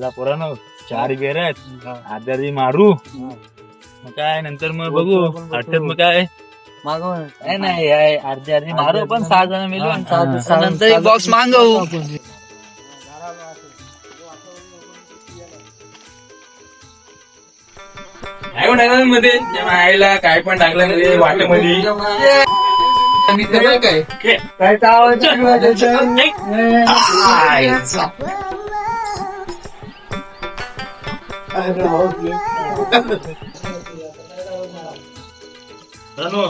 त्याला पोरानं चार बेर आहेत. आधारी मारू. मग काय नंतर मग बघू. वाटत मग काय? मागव काय नाही आहे. अर्धे अर्धे मारू पण सहा जण मिळू आणि सहा- नंतर एक बॉक्स मागवू काय पण टाकलं मध्ये आईला काय पण टाकलं मध्ये वाटेमध्ये. काय?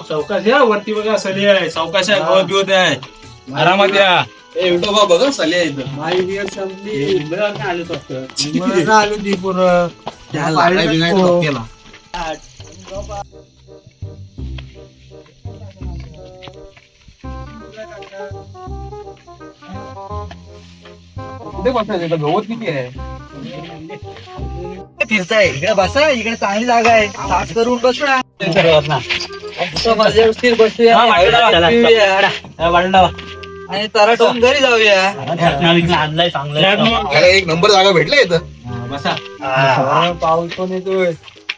चौकाश या वरती बघा सली आहे. चौकाश आहे गवत बिवत आहे. आरामात या. बघा सली आहे इथं. आलो ती पूर्ण कुठे गवत किती आहे? फिरताय इकडे बसा इकडे चांगली जागा आहे. साफ करून बसू ना. बसूया वाढलं लावा, चला, पिऊया. आणि तरा ठेवून घरी जाऊया. अरे एक नंबर जागा भेटला इथं. बसा. पाऊस पण येतोय.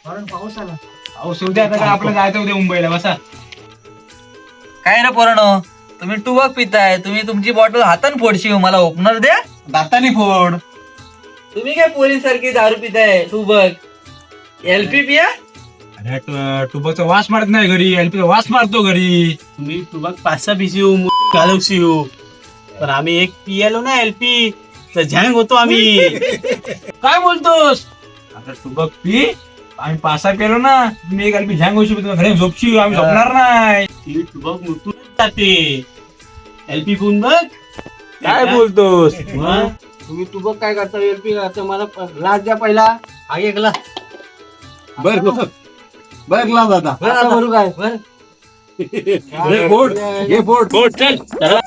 अहो शेवटी आता काय आपलं जायचं उद्या मुंबईला बसा. काय रे पोरानो? तुम्ही टुबक पिताय. तुम्ही तुमची बॉटल हातान फोडशी मला. ओपनर द्या दातानी फोड. तुम्ही काय पोरी सारखी दारू पिताय? टुबक एलपी पिया? अरे टुबकचा वास मारत नाही घरी. एलपीचा वास मारतो घरी. तुम्ही तुबक पाच सहा पिसी घालवशी पण आम्ही एक पियालो ना एलपी तर झँग होतो आम्ही. काय बोलतोस? आता टुबक पी. आम्ही पासा पेलो ना तुम्ही एक एलपी झँग होशी घरी झोपशी आम्ही झोपणार नाही. ती तुबक मुतून जाते. एलपी पिऊन बघ. काय बोलतोस? मग तुम्ही तुबक काय करता एलपी करता. मला ग्लास द्या पहिला. हा एकला बर बर. ग्लास दादा बरं काय? बर. हे बोट हे बोट. बोट चल. चला.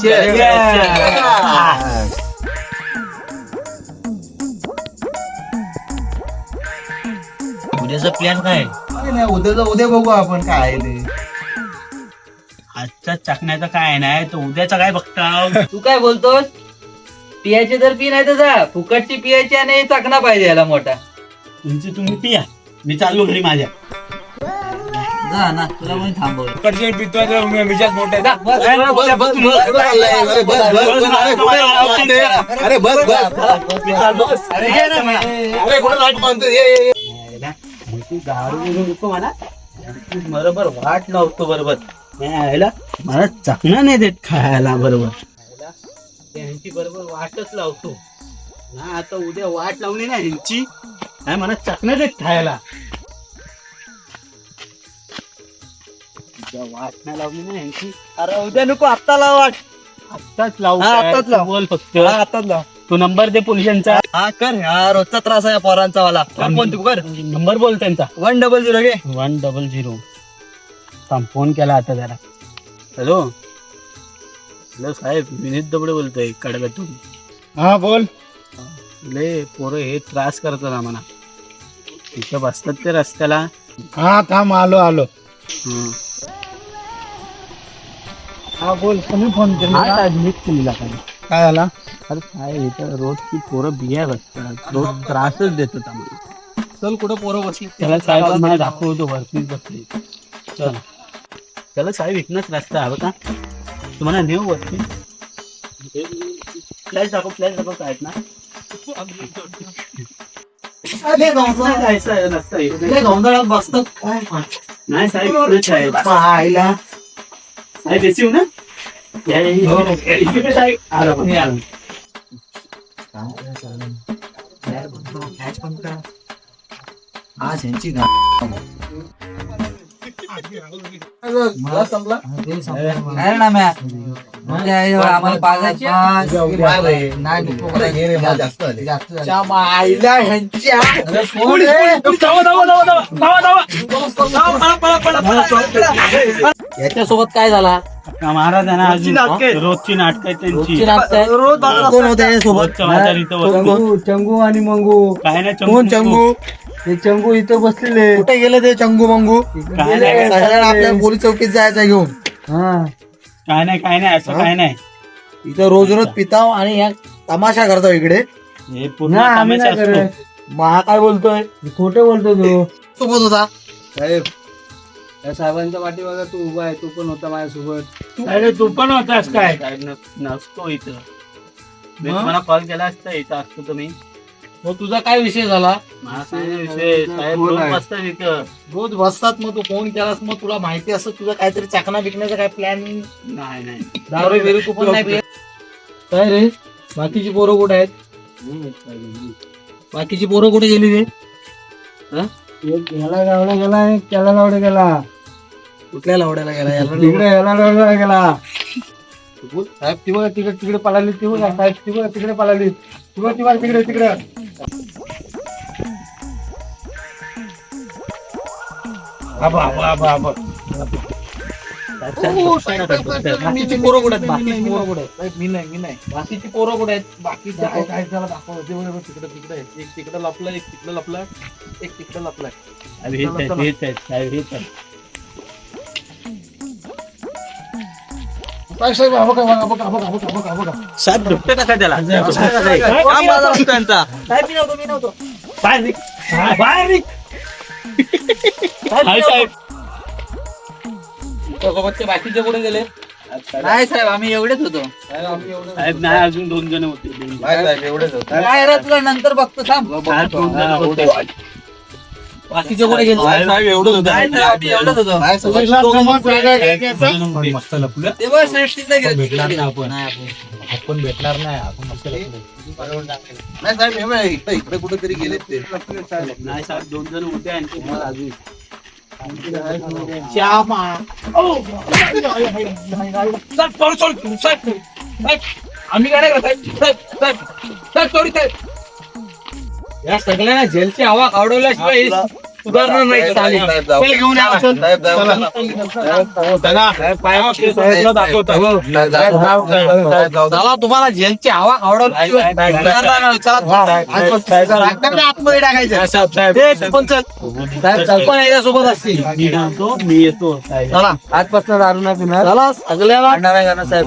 cheers. उद्याचा प्लॅन काय? काय नाही उद्या उद्या बघू आपण काय आहे ते. आजच्या चाकण्याचा काय नाही तर उद्याचा काय बघता तू काय बोलतोस पियाची तर पी नाही तर जा फुकटची पियाची आणि चाकणा पाहिजे याला मोठा तुमची तुम्ही पिया मी चाललो घरी माझ्या जा ना तुला पण थांबवलं कडचे पितोय मिजाज मोठे आहे. बस, बस, बस, बस, अरे बस, बस, बस, अरे कुठे लाट मारते? अरे बस बस अरे घे ना मला. अरे कुठे लाट मारते? ये, ये, ये. तू दारू बिरू नको मला बरोबर वाट लावतो बरोबर यायला मला चकना नाही देत खायला बरोबर. त्यांची बरोबर वाटच लावतो. ना आता उद्या वाट लावली ना ह्यांची नाही मला चकना देत खायला. उद्या वाट नाही लावली ना ह्यांची. अरे उद्या नको आत्ता लाव वाट. आत्ताच लावू हा, काय? आत्ताच लाव. बोल फक्त. आत्ताच लाव. तू नंबर दे पोलिसांचा. हा कर. हा रोजचा त्रास आहे या पोरांचा वाला. फोन तू कर. नंबर बोल त्यांचा. वन डबल झिरो घे. One double zero. थांब फोन केला आता जरा. हॅलो? हॅलो साहेब विनीत दबडे बोलतोय कडव्यातून हा बोल. लय पोरं हे त्रास करतात आम्हाला. तिथं बसतात ते रस्त्याला. हा थांब आलो आलो. हं. हा बोल तुम्ही फोन आज admit केलेला काय काय झाला? अरे काय इथं रोज ती पोरं बिया बसतात. रोज त्रासच देतात आम्हाला. चल कुठं पोरं बसली? त्याला साहेब मला दाखवतो वरतीच बसली. चल. त्याला साहेब इथनच रस्ता हवं का तुम्हाला नेऊ वरती फ्लॅश दाखव फ्लॅश दाखव काय आहेत ना नाही जायचं आहे रस्ता इकडे. गोंधळात बसतो नाही साहेब इकडेच आहे पाहायला साहेब येशील ना या, या, या. इकडे साहेब आला पण, हे आला. आज यांची संपला नाही ना म्हणजे आई आम्हाला पाजायची नाही नको. याच्यासोबत काय झाला? महाराज आहे ना अजून? रोजची नाटक रोजची त्यांची. नाटक कोण होते माझ्या इथं वरती. चंगू चंगू आणि मंगू. काय नाही कोण चंगू? चंगू? हे चंगू इथं बसलेले कुठे गेले ते चंगू मंगू? काय नाही, सगळ्यांना आपल्या पोलीस चौकीत जायचं घेऊन. हा. काय नाही काय नाही असं काय नाही. इथं रोज रोज पिताव आणि या तमाशा करतो इकडे. हे पूर्ण नाही, आम्ही तमाशा नाही असतो. करत. मग हा काय बोलतोय खोटे बोलतो तू. सोबत होता. साहेब त्या साहेबांच्या पाठीमागे तू उभा आहे तू पण होता माझ्यासोबत. अरे तू पण होतास काय? साहेब न- नसतो इथं. मी? तुम्हाला कॉल केला असता इथं असतो तुम्ही. मग तुझा काय विषय झाला? विषय, रोज? बसतात मग तू फोन केलास मग तुला माहिती असं तुझं काहीतरी चाकणा बिकण्याचं काय प्लॅन नाही नाही. दारू बिरू तू पण नाही. पित? काय रे? बाकीची पोरं कुठे आहेत? बाकीची पोरं कुठे गेली रे? एक ह्याला लावला गेला एक त्याला लावला गेला. कुठल्या लावड्याला गेला? याला तिकडे ह्याला लावला गेला. बोल. साहेब ती बघा तिकडे तिकडे पळाली ती बघा साहेब ती बघा तिकडे पळाली ती बघा ती बघा तिकडे तिकडे आबा, आबा, आबा, आबा. बाकीची पोरं कुठे आहेत बाकीची पोरं कुठे आहेत मी नाही मी नाही बाकीची पोरं कुठे आहेत बाकीच्या काय काय त्याला दाखव ते बघा तिकडे तिकडे आहे. एक तिकडे लपला एक तिकडे लपला एक तिकडे आहेत, हेच आहेत, साहेब, हेच आहेत. काय साहेब हा बघा बघा बघा बघा बघा बघा बघा. साहेब दुपटे टाका त्याला. काम माझा असतो यांचा साहेब मी नव्हतो मी नव्हतो. बाहेर निघ. बाहेर निघ. हाय, साहेब. सोबतचे बाकीचे कुठे गेले? नाही साहेब आम्ही एवढेच होतो. साहेब नाही अजून दोन जण होते दोन जण. काय तुला नंतर बघतो थांब. होते. बाकीचे साहेब एवढंच होतो मस्त लपलं. गेला. भेटणार नाही आपण. आपण. आपण भेटणार नाही आपण मस्त लपलो. नाही साहेब हे बघ, इकडे इकडे कुठेतरी गेले ते नाही साहेब दोन जण होते आणि ते मला अजून साहेब, आम्ही काय नाही करत, साहेब, साहेब, साहेब, साहेब, sorry, साहेब. या सगळ्यांना जेलची हवा काढवल्याशिवाय हे सुधारणार नाही. चालेल. घेऊन या. चला. तुम्हाला जेलची हवा. चला, आतमध्ये टाकायचं. पण याच्यासोबत असतील. मी येतो चला. आजपासून दारू नाही पिणार. चला सगळ्याला साहेब.